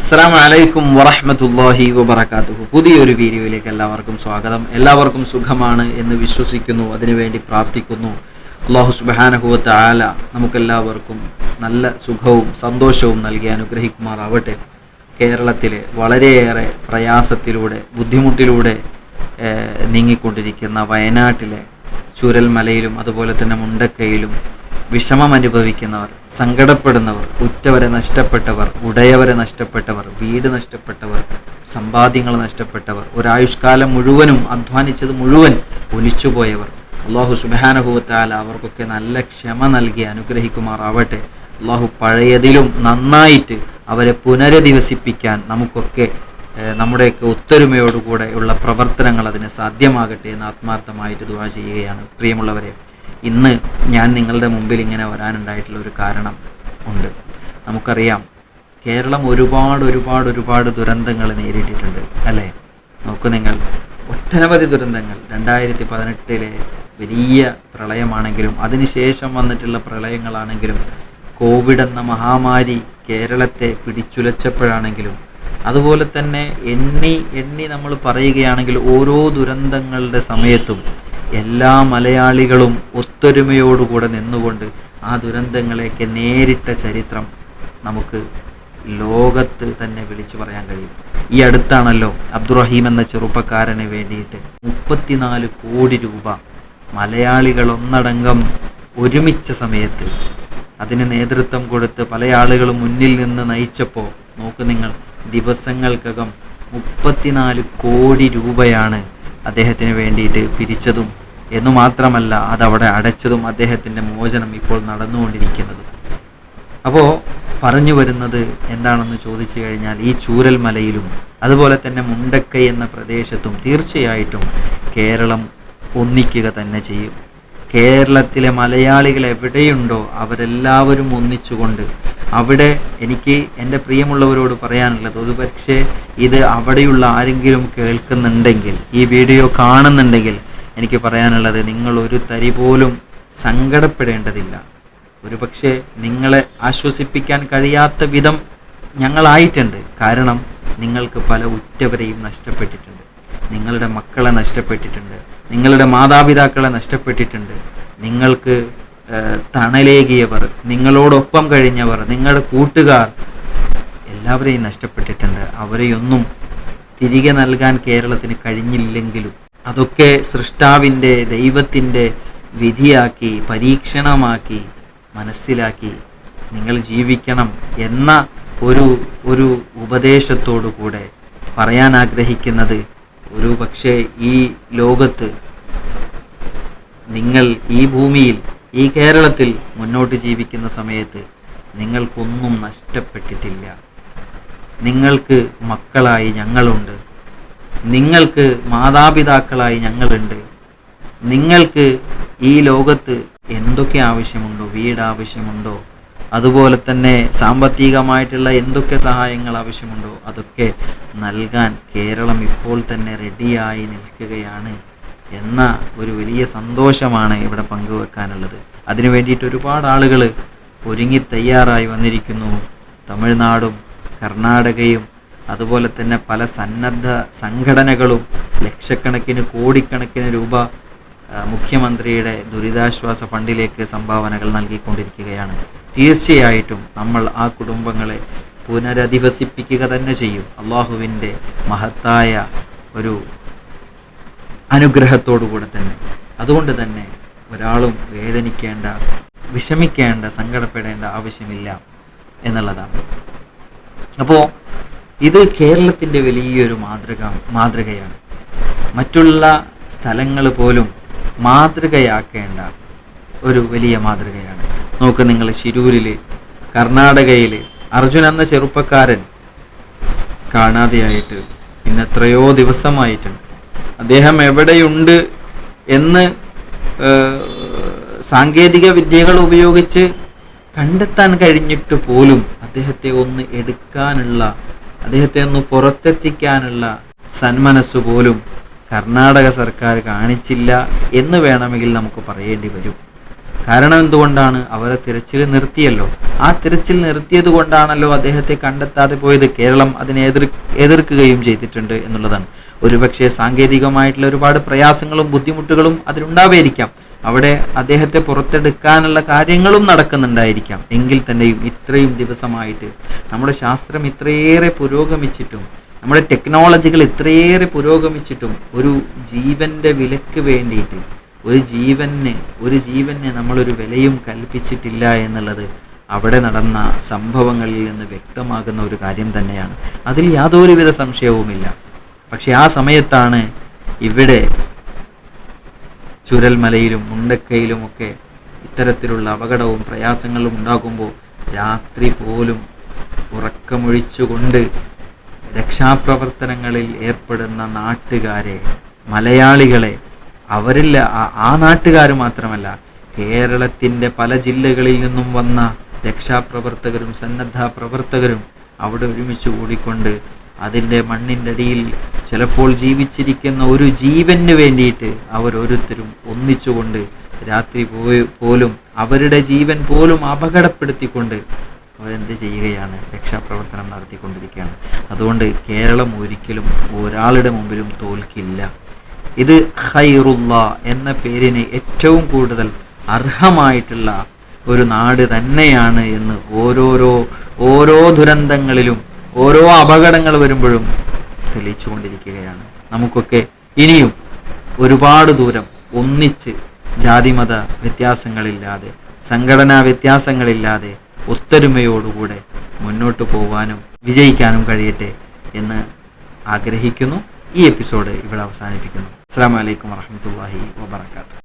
അസ്സാം വലൈക്കും വറഹമത്തല്ലാഹി വബർക്കാത്തു പുതിയൊരു വീഡിയോയിലേക്ക് എല്ലാവർക്കും സ്വാഗതം. എല്ലാവർക്കും സുഖമാണ് എന്ന് വിശ്വസിക്കുന്നു അതിനുവേണ്ടി പ്രാർത്ഥിക്കുന്നു. അള്ളാഹു സുബാനഹുവത്ത് ആല നമുക്കെല്ലാവർക്കും നല്ല സുഖവും സന്തോഷവും നൽകി അനുഗ്രഹിക്കുമാറാവട്ടെ. കേരളത്തിലെ വളരെയേറെ പ്രയാസത്തിലൂടെ ബുദ്ധിമുട്ടിലൂടെ നീങ്ങിക്കൊണ്ടിരിക്കുന്ന വയനാട്ടിലെ ചുരൽമലയിലും അതുപോലെ തന്നെ മുണ്ടക്കയിലും വിഷമം അനുഭവിക്കുന്നവർ സങ്കടപ്പെടുന്നവർ ഉറ്റവരെ നഷ്ടപ്പെട്ടവർ ഉടയവരെ നഷ്ടപ്പെട്ടവർ വീട് നഷ്ടപ്പെട്ടവർ സമ്പാദ്യങ്ങൾ നഷ്ടപ്പെട്ടവർ ഒരായുഷ്കാലം മുഴുവനും അധ്വാനിച്ചത് മുഴുവൻ ഒലിച്ചുപോയവർ. അള്ളാഹു സുബാനഹുവത്താല അവർക്കൊക്കെ നല്ല ക്ഷമ നൽകി അനുഗ്രഹിക്കുമാറാവട്ടെ. അള്ളാഹു പഴയതിലും നന്നായിട്ട് അവരെ പുനരധിവസിപ്പിക്കാൻ നമുക്കൊക്കെ നമ്മുടെയൊക്കെ ഒത്തൊരുമയോടുകൂടെ ഉള്ള പ്രവർത്തനങ്ങൾ അതിന് സാധ്യമാകട്ടെ എന്ന് ആത്മാർത്ഥമായിട്ട് ദുവാ ചെയ്യുകയാണ്. പ്രിയമുള്ളവരെ ഇന്ന് ഞാൻ നിങ്ങളുടെ മുമ്പിൽ ഇങ്ങനെ വരാനുണ്ടായിട്ടുള്ള ഒരു കാരണം ഉണ്ട്. നമുക്കറിയാം കേരളം ഒരുപാട് ഒരുപാട് ഒരുപാട് ദുരന്തങ്ങൾ നേരിട്ടിട്ടുണ്ട് അല്ലേ? നോക്കൂ നിങ്ങൾ ഒട്ടനവധി ദുരന്തങ്ങൾ. രണ്ടായിരത്തി പതിനെട്ടിലെ വലിയ പ്രളയമാണെങ്കിലും അതിനുശേഷം വന്നിട്ടുള്ള പ്രളയങ്ങളാണെങ്കിലും കോവിഡ് എന്ന മഹാമാരി കേരളത്തെ പിടിച്ചുലച്ചപ്പോഴാണെങ്കിലും അതുപോലെ തന്നെ എണ്ണി എണ്ണി നമ്മൾ പറയുകയാണെങ്കിൽ ഓരോ ദുരന്തങ്ങളുടെ സമയത്തും എല്ലാ മലയാളികളും ഒത്തൊരുമയോടുകൂടെ നിന്നുകൊണ്ട് ആ ദുരന്തങ്ങളെയൊക്കെ നേരിട്ട ചരിത്രം നമുക്ക് ലോകത്ത് തന്നെ വിളിച്ചു പറയാൻ കഴിയും. ഈ അടുത്താണല്ലോ അബ്ദുറഹീം എന്ന ചെറുപ്പക്കാരന് വേണ്ടിയിട്ട് മുപ്പത്തിനാല് കോടി രൂപ മലയാളികൾ ഒന്നടങ്കം ഒരുമിച്ച സമയത്ത് അതിന് നേതൃത്വം കൊടുത്ത് പല ആളുകളും മുന്നിൽ നിന്ന് നയിച്ചപ്പോൾ നോക്ക് നിങ്ങൾ ദിവസങ്ങൾക്കകം മുപ്പത്തിനാല് കോടി രൂപയാണ് അദ്ദേഹത്തിന് വേണ്ടിയിട്ട് പിരിച്ചതും. എന്നു മാത്രമല്ല അതവിടെ അടച്ചതും അദ്ദേഹത്തിന്റെ മോചനം ഇപ്പോൾ നടന്നുകൊണ്ടിരിക്കുന്നതും. അപ്പോൾ പറഞ്ഞു വരുന്നത് എന്താണെന്ന് ചോദിച്ചു കഴിഞ്ഞാൽ ഈ ചൂരൽ മലയിലും അതുപോലെ തന്നെ മുണ്ടക്കൈ എന്ന പ്രദേശത്തും തീർച്ചയായിട്ടും കേരളം ഒന്നിക്കുക തന്നെ ചെയ്യും. കേരളത്തിലെ മലയാളികൾ എവിടെയുണ്ടോ അവരെല്ലാവരും ഒന്നിച്ചുകൊണ്ട് അവിടെ എനിക്ക് എന്റെ പ്രിയമുള്ളവരോട് പറയാനുള്ളത് ഒരുപക്ഷേ ഇത് അവിടെയുള്ള ആരെങ്കിലും കേൾക്കുന്നുണ്ടെങ്കിൽ ഈ വീഡിയോ കാണുന്നുണ്ടെങ്കിൽ എനിക്ക് പറയാനുള്ളത് നിങ്ങൾ ഒരു തരി പോലും സങ്കടപ്പെടേണ്ടതില്ല. ഒരു പക്ഷേ നിങ്ങളെ ആശ്വസിപ്പിക്കാൻ കഴിയാത്ത വിധം ഞങ്ങളായിട്ടുണ്ട്. കാരണം നിങ്ങൾക്ക് പല ഉറ്റവരെയും നഷ്ടപ്പെട്ടിട്ടുണ്ട്. നിങ്ങളുടെ മക്കളെ നഷ്ടപ്പെട്ടിട്ടുണ്ട്. നിങ്ങളുടെ മാതാപിതാക്കളെ നഷ്ടപ്പെട്ടിട്ടുണ്ട്. നിങ്ങൾക്ക് തണലേകിയവർ നിങ്ങളോടൊപ്പം കഴിഞ്ഞവർ നിങ്ങളുടെ കൂട്ടുകാർ എല്ലാവരെയും നഷ്ടപ്പെട്ടിട്ടുണ്ട്. അവരെയൊന്നും തിരികെ നൽകാൻ കേരളത്തിന് കഴിഞ്ഞില്ലെങ്കിലും അതൊക്കെ സൃഷ്ടാവിന്റെ ദൈവത്തിന്റെ വിധിയാക്കി പരീക്ഷണമാക്കി മനസ്സിലാക്കി നിങ്ങൾ ജീവിക്കണം എന്ന ഒരു ഒരു ഉപദേശത്തോടു കൂടെ പറയാൻ ആഗ്രഹിക്കുന്നത് ഒരു പക്ഷേ ഈ ലോകത്ത് നിങ്ങൾ ഈ ഭൂമിയിൽ ഈ കേരളത്തിൽ മുന്നോട്ട് ജീവിക്കുന്ന സമയത്ത് നിങ്ങൾക്കൊന്നും നഷ്ടപ്പെട്ടിട്ടില്ല. നിങ്ങൾക്ക് മക്കളായി ഞങ്ങളുണ്ട്. നിങ്ങൾക്ക് മാതാപിതാക്കളായി ഞങ്ങളുണ്ട്. നിങ്ങൾക്ക് ഈ ലോകത്ത് എന്തൊക്കെ ആവശ്യമുണ്ടോ വീട് ആവശ്യമുണ്ടോ അതുപോലെ തന്നെ സാമ്പത്തികമായിട്ടുള്ള എന്തൊക്കെ സഹായങ്ങൾ ആവശ്യമുണ്ടോ അതൊക്കെ നൽകാൻ കേരളം ഇപ്പോൾ തന്നെ റെഡിയായി നിൽക്കുകയാണ്. എന്ന ഒരു വലിയ സന്തോഷമാണ് ഇവിടെ പങ്കുവെക്കാനുള്ളത്. അതിനു വേണ്ടിയിട്ട് ഒരുപാട് ആളുകൾ ഒരുങ്ങി തയ്യാറായി വന്നിരിക്കുന്നു. തമിഴ്നാടും കർണാടകയും അതുപോലെ തന്നെ പല സന്നദ്ധ സംഘടനകളും ലക്ഷക്കണക്കിന് കോടിക്കണക്കിന് രൂപ മുഖ്യമന്ത്രിയുടെ ദുരിതാശ്വാസ ഫണ്ടിലേക്ക് സംഭാവനകൾ നൽകിക്കൊണ്ടിരിക്കുകയാണ്. തീർച്ചയായിട്ടും നമ്മൾ ആ കുടുംബങ്ങളെ പുനരധിവസിപ്പിക്കുക തന്നെ ചെയ്യും. അള്ളാഹുവിന്റെ മഹത്തായ ഒരു അനുഗ്രഹത്തോടുകൂടെ തന്നെ അതുകൊണ്ട് തന്നെ ഒരാളും വേദനിക്കേണ്ട വിഷമിക്കേണ്ട സങ്കടപ്പെടേണ്ട ആവശ്യമില്ല എന്നുള്ളതാണ്. അപ്പോൾ ഇത് കേരളത്തിന്റെ വലിയൊരു മാതൃക മാതൃകയാണ്. മറ്റുള്ള സ്ഥലങ്ങൾ പോലും മാതൃകയാക്കേണ്ട ഒരു വലിയ മാതൃകയാണ്. നോക്ക് നിങ്ങൾ ശിരൂരിൽ കർണാടകയിൽ അർജുൻ എന്ന ചെറുപ്പക്കാരൻ കാണാതെയായിട്ട് ഇന്ന് എത്രയോ ദിവസമായിട്ടുണ്ട്. അദ്ദേഹം എവിടെയുണ്ട് എന്ന് സാങ്കേതിക വിദ്യകൾ ഉപയോഗിച്ച് കണ്ടെത്താൻ കഴിഞ്ഞിട്ട് പോലും അദ്ദേഹത്തെ ഒന്ന് എടുക്കാനുള്ള അദ്ദേഹത്തെ ഒന്ന് പുറത്തെത്തിക്കാനുള്ള സന്മനസ് പോലും കർണാടക സർക്കാർ കാണിച്ചില്ല എന്ന് വേണമെങ്കിൽ നമുക്ക് പറയേണ്ടി വരും. കാരണം എന്തുകൊണ്ടാണ്? അവരെ തിരച്ചിൽ നിർത്തിയല്ലോ. ആ തിരച്ചിൽ നിർത്തിയത് കൊണ്ടാണല്ലോ അദ്ദേഹത്തെ കണ്ടെത്താതെ പോയത്. കേരളം അതിനെ എതിർ എതിർക്കുകയും ചെയ്തിട്ടുണ്ട് എന്നുള്ളതാണ്. ഒരുപക്ഷെ സാങ്കേതികമായിട്ടുള്ള ഒരുപാട് പ്രയാസങ്ങളും ബുദ്ധിമുട്ടുകളും അതിലുണ്ടാവേയിരിക്കാം അവിടെ അദ്ദേഹത്തെ പുറത്തെടുക്കാനുള്ള കാര്യങ്ങളും നടക്കുന്നുണ്ടായിരിക്കാം. എങ്കിൽ തന്നെയും ഇത്രയും ദിവസമായിട്ട് നമ്മുടെ ശാസ്ത്രം ഇത്രയേറെ പുരോഗമിച്ചിട്ടും നമ്മുടെ ടെക്നോളജികൾ ഇത്രയേറെ പുരോഗമിച്ചിട്ടും ഒരു ജീവന്റെ വിലക്ക് വേണ്ടിയിട്ട് ഒരു ജീവന് ഒരു ജീവന് നമ്മളൊരു വിലയും കൽപ്പിച്ചിട്ടില്ല എന്നുള്ളത് അവിടെ നടന്ന സംഭവങ്ങളിൽ നിന്ന് വ്യക്തമാകുന്ന ഒരു കാര്യം തന്നെയാണ്. അതിൽ യാതൊരുവിധ സംശയവുമില്ല. പക്ഷെ ആ സമയത്താണ് ഇവിടെ ചുരൽമലയിലും മുണ്ടക്കയിലുമൊക്കെ ഇത്തരത്തിലുള്ള അപകടവും പ്രയാസങ്ങളും ഉണ്ടാകുമ്പോൾ രാത്രി പോലും ഉറക്കമൊഴിച്ചുകൊണ്ട് രക്ഷാപ്രവർത്തനങ്ങളിൽ ഏർപ്പെടുന്ന നാട്ടുകാരെ മലയാളികളെ അവരിൽ ആ- നാട്ടുകാർ മാത്രമല്ല കേരളത്തിന്റെ പല ജില്ലകളിൽ നിന്നും വന്ന രക്ഷാപ്രവർത്തകരും സന്നദ്ധ പ്രവർത്തകരും അവിടെ ഒരുമിച്ച് കൂടിക്കൊണ്ട് അതിന്റെ മണ്ണിന്റെ അടിയിൽ ചിലപ്പോൾ ജീവിച്ചിരിക്കുന്ന ഒരു ജീവന് വേണ്ടിയിട്ട് അവരോരോരുത്തരും ഒന്നിച്ചുകൊണ്ട് രാത്രി പോയി പോലും അവരുടെ ജീവൻ പോലും അപകടപ്പെടുത്തിക്കൊണ്ട് അവരെന്ത് ചെയ്യുകയാണ് രക്ഷാപ്രവർത്തനം നടത്തിക്കൊണ്ടിരിക്കുകയാണ്. അതുകൊണ്ട് കേരളം ഒരിക്കലും ഒരാളുടെ മുമ്പിലും തോൽക്കില്ല. ഇത് ഹൈറുള്ള എന്ന പേരിന് ഏറ്റവും കൂടുതൽ അർഹമായിട്ടുള്ള ഒരു നാട് തന്നെയാണ് എന്ന് ഓരോരോ ഓരോ ദുരന്തങ്ങളിലും ഓരോ അപകടങ്ങൾ വരുമ്പോഴും തെളിയിച്ചുകൊണ്ടിരിക്കുകയാണ്. നമുക്കൊക്കെ ഇനിയും ഒരുപാട് ദൂരം ഒന്നിച്ച് ജാതിമത വ്യത്യാസങ്ങളില്ലാതെ സംഘടനാ വ്യത്യാസങ്ങളില്ലാതെ ഒത്തൊരുമയോടുകൂടെ മുന്നോട്ട് പോകാനും വിജയിക്കാനും കഴിയട്ടെ എന്ന് ആഗ്രഹിക്കുന്നു. ഈ എപ്പിസോഡ് ഇവിടെ അവസാനിപ്പിക്കുന്നു. അസ്സാം വലൈക്കും വാഹി വാബർക്കാത്തു